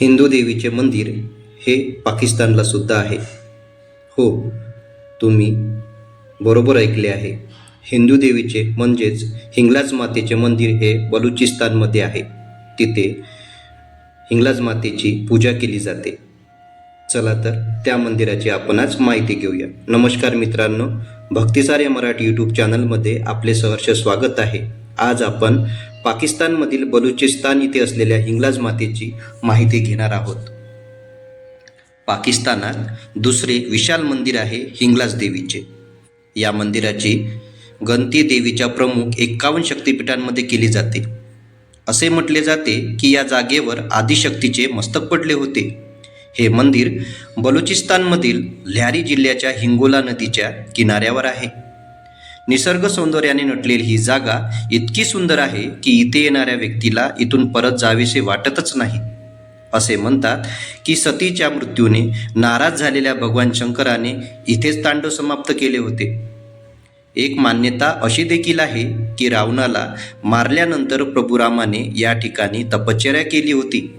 हिंदू देवीचे मंदिर हे पाकिस्तानला सुद्धा आहे. हो तुम्ही बरोबर ऐकले आहे. हिंदू देवीचे म्हणजेच हिंगलाज मातेचे मंदिर हे बलुचिस्तानमध्ये आहे. तिथे हिंगलाज मातेची पूजा केली जाते. चला तर त्या मंदिराची आपण आज माहिती घेऊया. नमस्कार मित्रांनो भक्तिसार या मराठी यूट्यूब चॅनलमध्ये आपले सहर्ष स्वागत आहे. आज आपण पाकिस्तानमधील बलुचिस्तान इथे असलेल्या हिंगलाज मातेची माहिती घेणार आहोत. पाकिस्तानात दुसरे विशाल मंदिर आहे हिंगलाज देवीचे. या मंदिराची गंती देवीच्या प्रमुख एक्कावन्न शक्तिपीठांमध्ये केली जाते. असे म्हटले जाते की या जागेवर आदिशक्तीचे मस्तक पडले होते. हे मंदिर बलुचिस्तानमधील लह्यारी जिल्ह्याच्या हिंगोला नदीच्या किनाऱ्यावर आहे. निसर्ग सौंदर्याने नटलेली ही जागा इतकी सुंदर आहे की इथे येणाऱ्या व्यक्तीला इथून परत जावेसे वाटतच नाही. असे म्हणतात की सतीच्या मृत्यूने नाराज झालेल्या भगवान शंकराने इथेच तांडव समाप्त केले होते. एक मान्यता अशी देखील आहे की रावणाला मारल्यानंतर प्रभू रामाने या ठिकाणी तपश्चर्या केली होती.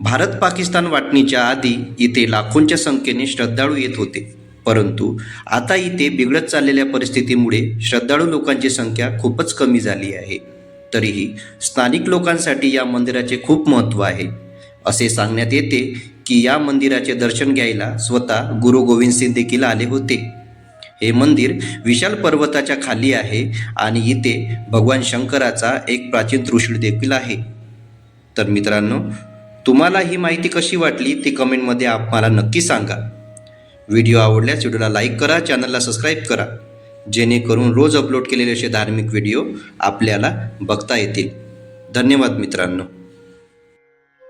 भारत पाकिस्तान वाटणीच्या आधी इथे लाखोंच्या संख्येने श्रद्धाळू येत होते. परंतु आता इथे बिघडत चाललेल्या परिस्थितीमुळे श्रद्धाळू लोकांची संख्या खूपच कमी झाली आहे. तरीही स्थानिक लोकांसाठी या मंदिराचे खूप महत्त्व आहे. असे सांगण्यात येते की या मंदिराचे दर्शन घ्यायला स्वतः गुरु गोविंद सिंग देखील आले होते. हे मंदिर विशाल पर्वताच्या खाली आहे आणि इथे भगवान शंकराचा एक प्राचीन त्रिशूळ देखील आहे. तर मित्रांनो तुम्हाला ही माहिती कशी वाटली ती कमेंटमध्ये आम्हाला नक्की सांगा. व्हिडिओ आवडल्यास व्हिडिओला लाईक करा चॅनलला सबस्क्राईब करा. जेणेकरून रोज अपलोड केलेले असे धार्मिक व्हिडिओ आपल्याला बघता येतील. धन्यवाद मित्रांनो.